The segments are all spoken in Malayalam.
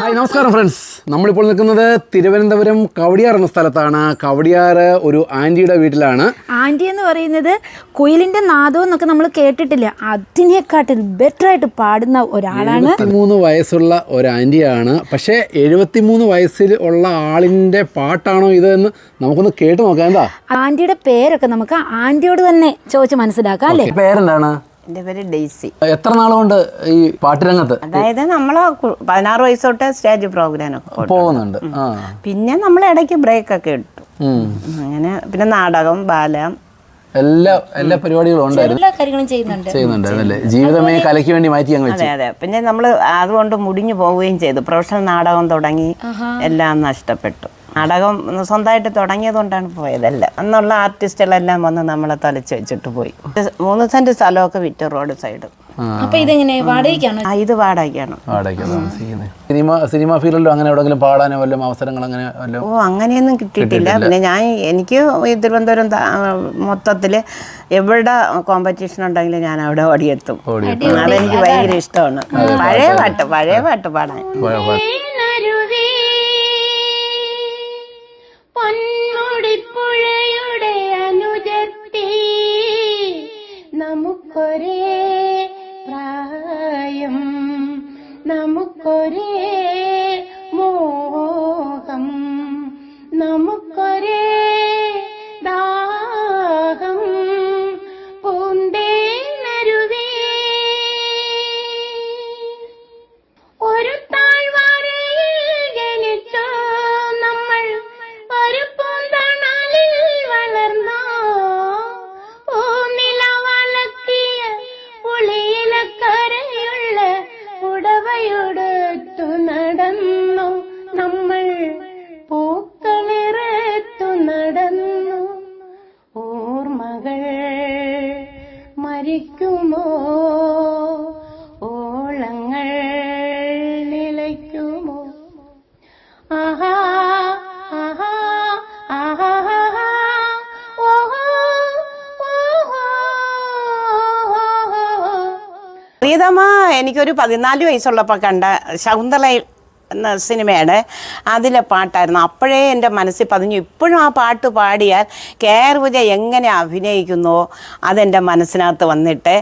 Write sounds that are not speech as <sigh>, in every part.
നമസ്കാരം ഫ്രണ്ട്സ് നമ്മളിപ്പോൾ നിൽക്കുന്നത് തിരുവനന്തപുരം കവടിയാർ എന്ന സ്ഥലത്താണ്. കവടിയാർ ഒരു ആന്റിയുടെ വീട്ടിലാണ്. ആന്റി എന്ന് പറയുന്നത് കുയിലിന്റെ നാദം എന്നൊക്കെ നമ്മൾ കേട്ടിട്ടില്ല. അതിനെക്കാട്ടിൽ ബെറ്റർ ആയിട്ട് പാടുന്ന ഒരാളാണ്. മൂന്ന് വയസ്സുള്ള ഒരു ആന്റിയാണ് പക്ഷേ എഴുപത്തിമൂന്ന് വയസ്സിൽ ഉള്ള ആളിന്റെ പാട്ടാണോ ഇത് എന്ന് നമുക്കൊന്ന് കേട്ട് നോക്കാം. എന്താ? ആന്റിയുടെ പേരൊക്കെ നമുക്ക് ആന്റിയോട് തന്നെ ചോദിച്ച് മനസ്സിലാക്കാം അല്ലേ? പേരെന്താണ്? എന്റെ പേര് ഡെയ്സി. എത്ര നാളുകൊണ്ട് ഈ പാട്ടുരംഗത്ത് അതായത് നമ്മൾ പതിനാറ് വയസ്സ് തൊട്ട് സ്റ്റേജ് പ്രോഗ്രാമൊക്കെ പോയി പോകുന്നുണ്ട്. പിന്നെ നമ്മൾ ഇടയ്ക്ക് ബ്രേക്ക് ഒക്കെ ഇട്ടു അങ്ങനെ പിന്നെ നാടകം ബാലം എല്ലാ എല്ലാ പരിപാടികളും ഉണ്ടായിരുന്നു. എല്ലാ കാര്യങ്ങളും ചെയ്യുന്നുണ്ട്. ചെയ്യുന്നുണ്ടായിരുന്നല്ലേ ജീവിതമേ കലയ്ക്ക് വേണ്ടി മാറ്റി അങ്ങ് വെച്ചു? അതെ അതെ. പിന്നെ നമ്മൾ അതുകൊണ്ട് മുടിഞ്ഞു പോവുകയും ചെയ്തു. പ്രൊഫഷണൽ നാടകം തുടങ്ങി എല്ലാം നഷ്ടപ്പെട്ടു. നാടകം സ്വന്തമായിട്ട് തുടങ്ങിയതുകൊണ്ടാണ് പോയതല്ല. അന്നുള്ള ആർട്ടിസ്റ്റുകളെല്ലാം വന്ന് നമ്മളെ തലച്ച് വെച്ചിട്ട് പോയി. മൂന്ന് സെന്റ് സ്ഥലമൊക്കെ വിറ്റ് റോഡ് സൈഡ്. അപ്പൊ ഇതെങ്ങനെ വാടകയ്ക്കാണോ? ആ ഇത് വാടകയ്ക്കാണ്. വാടകയ്ക്ക് താമസിക്കുന്നത് സിനിമ സിനിമ ഫീൽഡിലോ അങ്ങനെ എവിടെങ്കിലും പാടാനോ വല്ലതും അവസരങ്ങൾ അങ്ങനെ വല്ലതും ഓ അങ്ങനെയൊന്നും കിട്ടിയിട്ടില്ല. പിന്നെ ഞാൻ എനിക്ക് ഈ തിരുവനന്തപുരം മൊത്തത്തിൽ എവിടെ കോമ്പറ്റീഷൻ ഉണ്ടെങ്കിലും ഞാൻ അവിടെ ഓടിയെത്തും. അതെനിക്ക് ഭയങ്കര ഇഷ്ടമാണ്. പഴയ പാട്ട് പഴയ പാട്ട് പാടാൻ. പാ- പാ- പൊന്മുടിപ്പുഴയുടെ അനുജത്തി നമുക്കൊരേ പ്രിയതമ എനിക്കൊരു പതിനാല് വയസ്സുള്ളപ്പോൾ കണ്ട ശകുന്തള എന്ന സിനിമയാണ് അതിലെ പാട്ടായിരുന്നു. അപ്പോഴേ എന്റെ മനസ്സിൽ പതിഞ്ഞു. ഇപ്പോഴും ആ പാട്ട് പാടിയാൽ കെ ആർ വിജ എങ്ങനെ അഭിനയിക്കുന്നോ അതെന്റെ മനസ്സിനകത്ത് വന്നിട്ട്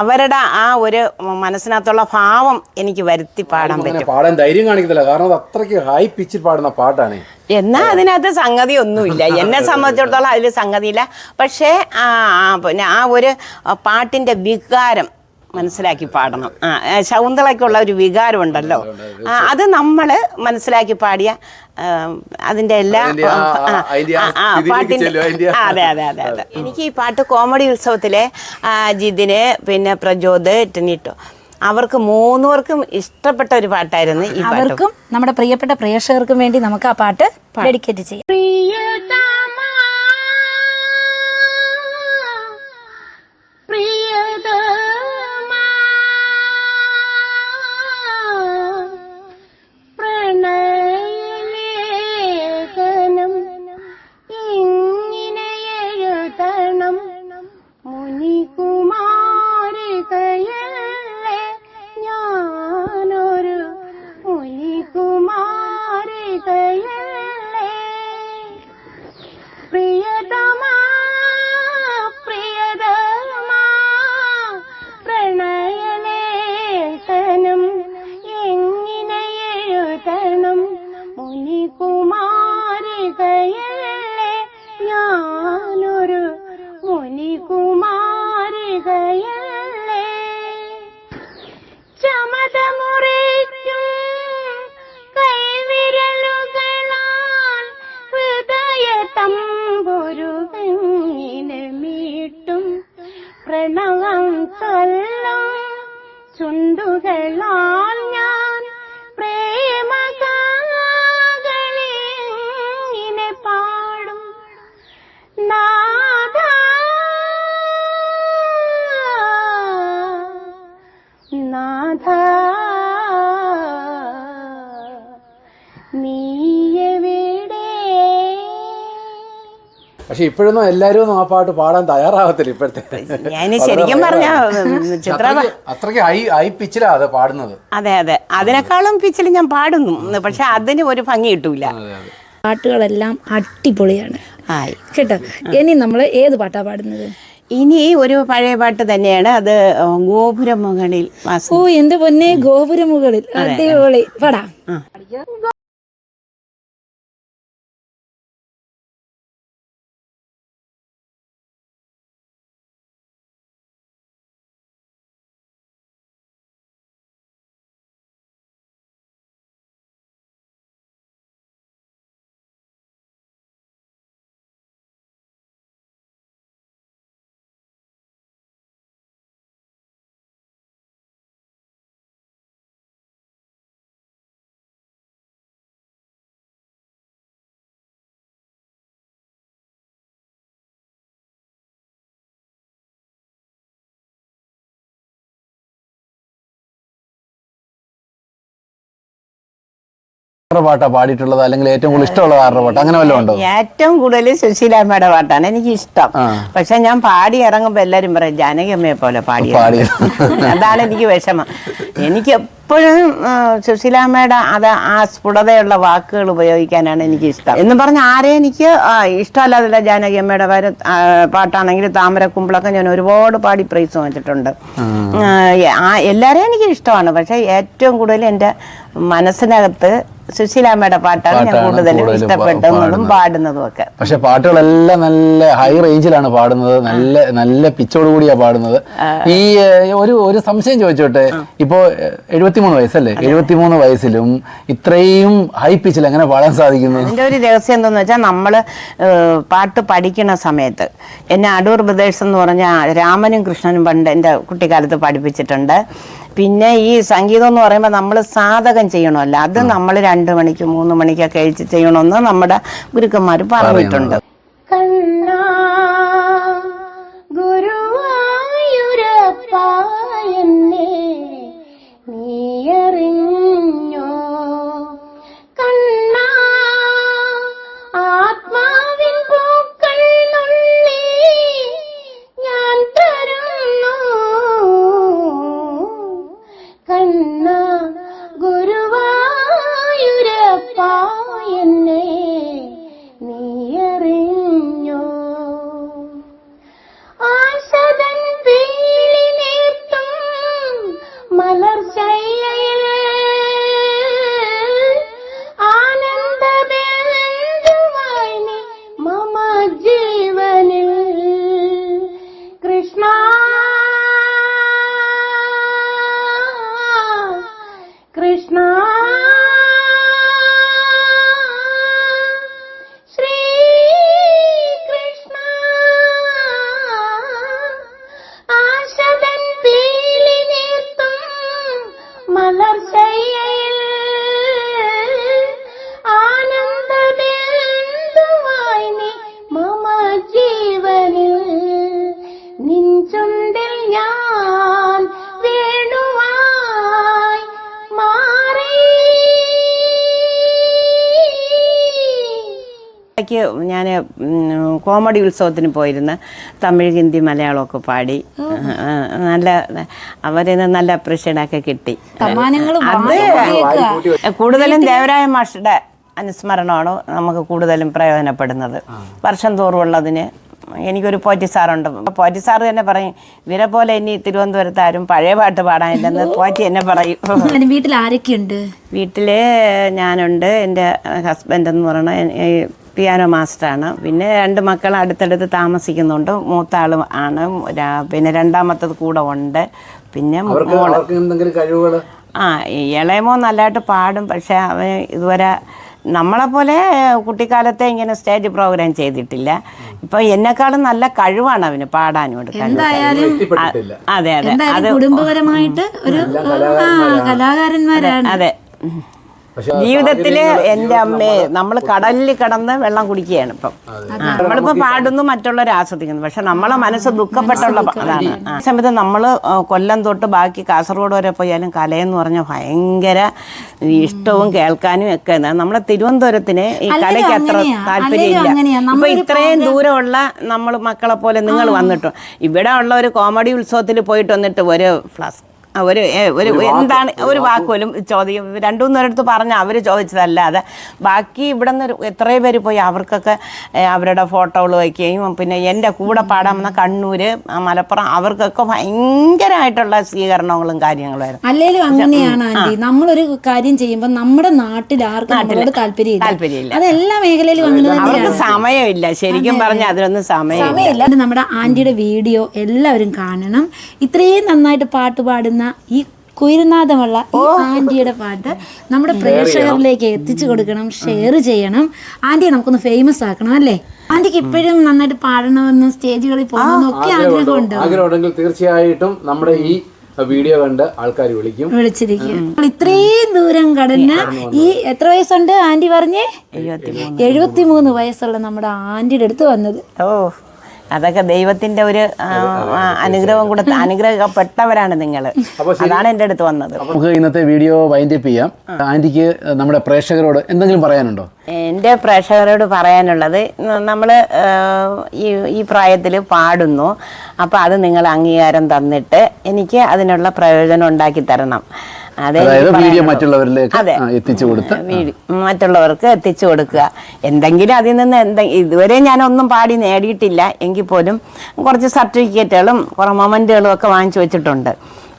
അവരുടെ ആ ഒരു മനസ്സിനകത്തുള്ള ഭാവം എനിക്ക് വരുത്തി പാടാൻ പറ്റും. പാടാൻ ധൈര്യം കാണിക്കത്തില്ല. കാരണം അത് അത്രയ്ക്ക് ഹൈ പിച്ചിൽ പാടുന്ന പാട്ടാണ്. എന്നാൽ അതിനകത്ത് സംഗതി ഒന്നുമില്ല എന്നെ സംബന്ധിച്ചിടത്തോളം അതിൽ സംഗതിയില്ല. പക്ഷേ പിന്നെ ആ ഒരു പാട്ടിന്റെ വികാരം മനസ്സിലാക്കി പാടണം. ആ ശകുന്തളയ്ക്കുള്ള ഒരു വികാരം ഉണ്ടല്ലോ ആ, അത് നമ്മൾ മനസ്സിലാക്കി പാടിയ അതിന്റെ എല്ലാ പാട്ടിന്റെ അതെ അതെ അതെ അതെ. എനിക്ക് ഈ പാട്ട് കോമഡി ഉത്സവത്തിലെ ആ, ജിതിന് പിന്നെ പ്രജോദ് ടെനിട്ടോ അവർക്ക് മൂന്നുപേർക്കും ഇഷ്ടപ്പെട്ട ഒരു പാട്ടായിരുന്നു ഈ അവർക്കും നമ്മുടെ പ്രിയപ്പെട്ട പ്രേക്ഷകർക്കും വേണ്ടി നമുക്ക് ആ പാട്ട് ഡെഡിക്കേറ്റ് ചെയ്യാം. പ്രണവം ചൊല്ലും ചുണ്ടുകളാൽ ഞാൻ പക്ഷെ ഇപ്പോഴൊന്നും എല്ലാവരും ഒന്നും ആ പാട്ട് പാടാൻ തയ്യാറാവത്തില്ല ഇപ്പോഴത്തെ. ഞാൻ ശരിക്കും പറഞ്ഞ ചിത്ര അത്രയ്ക്ക് അത്രയ്ക്ക് ഹൈ ഹൈ പിച്ചിലാ അത് പാടുന്നത്. അതെ അതെ. അതിനേക്കാളും പിച്ചിൽ ഞാൻ പാടുന്നു. പക്ഷെ അതിന് ഒരു ഭംഗി കിട്ടൂല. പാട്ടുകളെല്ലാം അടിപൊളിയാണ്. ആയി. കേട്ടോ? ഇനി നമ്മൾ ഏത് പാട്ടാ പാടുന്നത്? ഇനി ഒരു പഴയ പാട്ട് തന്നെയാണ്. അത് ഗോപുരമുകളിൽ ഓ എന്റെ പൊന്നെ. ഗോപുരമുകളിൽ. അടിപൊളി. പാടാം. ആരുടെ പാട്ടാ പാടിയിട്ടുള്ളത്? അല്ലെങ്കിൽ ഏറ്റവും കൂടുതൽ ഇഷ്ടമുള്ള ആരുടെ പാട്ട്? അങ്ങനെ വല്ലതും ഉണ്ടോ? ഏറ്റവും കൂടുതൽ സുശീലാമ്മയുടെ പാട്ടാണ് എനിക്ക് ഇഷ്ടം പക്ഷെ ഞാൻ പാടി ഇറങ്ങുമ്പോ എല്ലാരും പറയും ജാനകിയമ്മയെ പോലെ പാടി. <laughs> അതാണ് എനിക്ക് വിഷമം. എനിക്ക് എപ്പോഴും സുശീലാമ്മയുടെ അത് ആ സ്ഫുടതയുള്ള വാക്കുകൾ ഉപയോഗിക്കാനാണ് എനിക്ക് ഇഷ്ടം എന്ന് പറഞ്ഞ ആരെയും എനിക്ക് ഇഷ്ടമല്ലാതില്ല ജാനകിയമ്മയുടെ അമ്മയുടെ പാട്ടാണെങ്കിൽ താമര കുമ്പിളൊക്കെ ഞാൻ ഒരുപാട് പാടി പ്രൈസ് വാങ്ങിച്ചിട്ടുണ്ട്. എല്ലാവരെയും എനിക്ക് ഇഷ്ടമാണ്. പക്ഷെ ഏറ്റവും കൂടുതൽ എന്റെ മനസ്സിനകത്ത് സുശീലാമ്മയുടെ പാട്ടാണ് ഞാൻ കൂടുതലും ഇഷ്ടപ്പെട്ടതും പാടുന്നത്. ഒക്കെ പക്ഷെ പാട്ടുകളെല്ലാം നല്ല ഹൈ റേഞ്ചിലാണ് പാടുന്നത്. നല്ല നല്ല പിച്ചോട് കൂടിയാ പാടുന്നത്. ഈ ഒരു ഒരു സംശയം ചോദിച്ചോട്ടെ? ഇപ്പോ എഴുപത്തിമൂന്ന് വയസ്സല്ലേ? എഴുപത്തിമൂന്ന് വയസ്സിലും ഇത്രയും ഹൈ പിച്ചിൽ എങ്ങനെ പാടാൻ സാധിക്കുന്നു? എന്റെ ഒരു രഹസ്യം എന്താന്ന് വെച്ചാൽ നമ്മൾ പാട്ട് പഠിക്കുന്ന സമയത്ത് എന്നെ അടൂർ ബ്രദേഴ്സ് എന്ന് പറഞ്ഞ രാമനും കൃഷ്ണനും പണ്ട് എന്റെ കുട്ടിക്കാലത്ത് പഠിപ്പിച്ചിട്ടുണ്ട്. പിന്നെ ഈ സംഗീതം എന്ന് പറയുമ്പോൾ നമ്മൾ സാധകം ചെയ്യണമല്ലോ. അത് നമ്മൾ രണ്ട് മണിക്ക് മൂന്ന് മണിക്കൊക്കെ കഴിച്ച് ചെയ്യണമെന്ന് നമ്മുടെ ഗുരുക്കന്മാർ പറഞ്ഞിട്ടുണ്ട്. കണ്ണാ ചുണ്ടിൽ ഞാൻ വേണുവായി മാറി. ഞാൻ കോമഡി ഉത്സവത്തിന് പോയിരുന്ന തമിഴ് ഹിന്ദി മലയാളമൊക്കെ പാടി. നല്ല അവരിന്ന് നല്ല അപ്രീഷിയേറ്റൊക്കെ കിട്ടി. അത് കൂടുതലും ദേവരായ മാഷയുടെ അനുസ്മരണമാണ് നമുക്ക് കൂടുതലും പ്രയോജനപ്പെടുന്നത്. വർഷം തോറുമുള്ളതിന് എനിക്കൊരു പോറ്റി സാറുണ്ട്. പോറ്റി സാറ് തന്നെ പറയും ഇവരെ പോലെ ഇനി തിരുവനന്തപുരത്ത് ആരും പഴയ പാട്ട് പാടാനില്ലെന്ന് പോറ്റി എന്നെ പറയും. വീട്ടിൽ ആരൊക്കെയുണ്ട്? വീട്ടിൽ ഞാനുണ്ട് എന്റെ ഹസ്ബൻഡ് എന്ന് പറയുന്നത് പിയാനോ മാസ്റ്ററാണ് പിന്നെ രണ്ട് മക്കൾ അടുത്തടുത്ത് താമസിക്കുന്നുണ്ട്. മൂത്ത ആൾ ആണ് പിന്നെ രണ്ടാമത്തത് കൂടെ ഉണ്ട്. പിന്നെ അവർക്ക് അവർക്ക് എന്തെങ്കിലും കഴിവുകൾ ആ ഇളയമോ നല്ലതായിട്ട് പാടും. പക്ഷെ അവൻ ഇതുവരെ നമ്മളെപ്പോലെ കുട്ടിക്കാലത്തെ ഇങ്ങനെ സ്റ്റേജ് പ്രോഗ്രാം ചെയ്തിട്ടില്ല. ഇപ്പൊ എന്നെക്കാളും നല്ല കഴിവാണ് അവന് പാടാനും എടുക്കാനും എന്തായാലും അതെ അതെ. അത് കുടുംബപരമായിട്ട് ഒരു കലാകാരന്മാരാണ്. അതെ. ജീവിതത്തിൽ എന്റെ അമ്മയെ നമ്മൾ കടലിൽ കിടന്ന് വെള്ളം കുടിക്കുകയാണ് ഇപ്പം. നമ്മളിപ്പോ പാടുന്നു മറ്റുള്ളവർ ആസ്വദിക്കുന്നു. പക്ഷെ നമ്മളെ മനസ്സ് ദുഃഖപ്പെട്ടുള്ള അതാണ്. ആ സമയത്ത് നമ്മൾ കൊല്ലം തൊട്ട് ബാക്കി കാസർഗോഡ് വരെ പോയാലും കലയെന്ന് പറഞ്ഞ ഭയങ്കര ഇഷ്ടവും കേൾക്കാനും ഒക്കെ നമ്മളെ തിരുവനന്തപുരത്തിന് ഈ കലയ്ക്ക് അത്ര. താല്പര്യമില്ല. അങ്ങനെയാ. ഇപ്പൊ ഇത്രയും ദൂരമുള്ള നമ്മൾ മക്കളെ പോലെ നിങ്ങൾ വന്നിട്ടു. ഇവിടെ ഉള്ള ഒരു കോമഡി ഉത്സവത്തിൽ പോയിട്ട് വന്നിട്ട് ഒരു ഫ്ലസ് ഒരു ഒരു എന്താണ് ഒരു വാക്ക്. പോലും ചോദ്യം രണ്ടു മൂന്നേരടുത്ത് പറഞ്ഞ അവർ ചോദിച്ചതല്ലാതെ ബാക്കി ഇവിടെ നിന്ന് എത്രയോ പേര് പോയി അവർക്കൊക്കെ അവരുടെ ഫോട്ടോകൾ വയ്ക്കുകയും പിന്നെ എന്റെ കൂടെ പാടാൻ വന്ന കണ്ണൂർ മലപ്പുറം അവർക്കൊക്കെ ഭയങ്കരമായിട്ടുള്ള സ്വീകരണങ്ങളും കാര്യങ്ങളുമായിരുന്നു അല്ലെങ്കിലും അങ്ങനെയാണ് ആന്റി നമ്മളൊരു കാര്യം ചെയ്യുമ്പോൾ നമ്മുടെ നാട്ടിൽ ആർക്കും നമ്മളോട് താല്പര്യമില്ല. താല്പര്യമില്ല. അത് എല്ലാ മേഖലയിലും അങ്ങനെ അവർക്ക് സമയമില്ല. ശരിക്കും പറഞ്ഞാൽ അതിനൊന്നും സമയമില്ല. സമയമില്ല. നമ്മുടെ ആന്റിയുടെ വീഡിയോ എല്ലാവരും കാണണം. ഇത്രയും നന്നായിട്ട് പാട്ട് പാടുന്ന ഈ കുയിൽനാഥമുള്ള ഈ ആന്റിയുടെ പാട്ട് നമ്മുടെ പ്രേക്ഷകരിലേക്ക് എത്തിച്ചു കൊടുക്കണം ഷെയർ ചെയ്യണം. ആന്റിയെ നമുക്കൊന്ന് ഫേമസ് ആക്കണം അല്ലേ? ആന്റിക്ക് ഇപ്പോഴും നന്നായിട്ട് പാടണമെന്നും സ്റ്റേജുകളിൽ പോകണമെന്നും ഒക്കെ ആഗ്രഹമുണ്ട്? ആഗ്രഹമുണ്ടെങ്കിൽ തീർച്ചയായിട്ടും നമ്മുടെ ഈ വീഡിയോ കണ്ട് ആൾക്കാർ വിളിക്കും. വിളിച്ചിരിക്കും. ഇത്രയും ദൂരം കടന്ന് ഈ എത്ര വയസ്സുണ്ട് ആന്റി പറഞ്ഞേ? എഴുപത്തിമൂന്ന് വയസ്സുള്ള നമ്മുടെ ആന്റിയുടെ അടുത്ത് വന്നത്. ഓ. അതൊക്കെ ദൈവത്തിന്റെ ഒരു അനുഗ്രഹം കൂടെ അനുഗ്രഹപ്പെട്ടവരാണ് നിങ്ങൾ അതാണ് എന്റെ അടുത്ത് വന്നത്. നമുക്ക് ഇന്നത്തെ വീഡിയോ വൈൻഡ് അപ്പ് ചെയ്യാം. ആന്റിക്ക് നമ്മുടെ പ്രേക്ഷകരോട് എന്തെങ്കിലും പറയാനുണ്ടോ? എന്റെ പ്രേക്ഷകരോട് പറയാനുള്ളത് നമ്മൾ ഈ ഈ പ്രായത്തിൽ പാടുന്നു. അപ്പോൾ അത് നിങ്ങൾ അംഗീകാരം തന്നിട്ട് എനിക്ക് അതിനുള്ള പ്രയോജനം ഉണ്ടാക്കി തരണം. അതായത് വീഡിയോ. മറ്റുള്ളവരിലേക്ക് എത്തിച്ചു കൊടുത്ത് വീട് മറ്റുള്ളവർക്ക് എത്തിച്ചു കൊടുക്കുക. എന്തെങ്കിലും അതിൽ നിന്ന് എന്തെങ്കിലും ഇതുവരെ ഞാനൊന്നും പാടി നേടിയിട്ടില്ല. എങ്കിൽ പോലും കുറച്ച് സർട്ടിഫിക്കറ്റുകളും കുറേ മൊമെന്റുകളും ഒക്കെ വാങ്ങിച്ചു വെച്ചിട്ടുണ്ട്.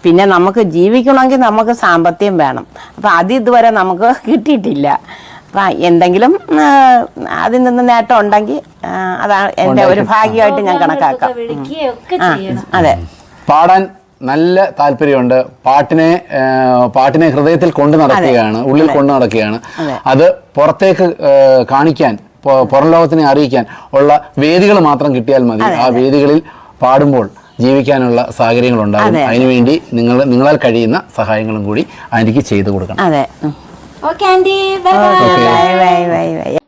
പിന്നെ നമുക്ക് ജീവിക്കണമെങ്കിൽ നമുക്ക് സാമ്പത്തികം വേണം. അപ്പം അത് ഇതുവരെ നമുക്ക് <laughs> കിട്ടിയിട്ടില്ല. അപ്പം എന്തെങ്കിലും അതിൽ നിന്ന് നേട്ടം ഉണ്ടെങ്കിൽ അതാണ് എന്റെ ഒരു ഭാഗ്യമായിട്ട് ഞാൻ കണക്കാക്കാം. അതെ. പാടാൻ നല്ല താല്പര്യമുണ്ട്. പാട്ടിനെ പാട്ടിനെ ഹൃദയത്തിൽ കൊണ്ടു നടക്കുകയാണ് ഉള്ളിൽ കൊണ്ടു നടക്കുകയാണ്. അത്. പുറത്തേക്ക് കാണിക്കാൻ പുറം ലോകത്തിനെ അറിയിക്കാൻ ഉള്ള വേദികൾ മാത്രം കിട്ടിയാൽ മതി. ആ വേദികളിൽ പാടുമ്പോൾ ജീവിക്കാനുള്ള സാഹചര്യങ്ങൾ ഉണ്ടാകും അതിനുവേണ്ടി നിങ്ങൾ നിങ്ങളാൽ കഴിയുന്ന സഹായങ്ങളും കൂടി ആന്റിക്ക് ചെയ്തു കൊടുക്കണം. അതെ. Okay. Bye. Bye bye bye bye.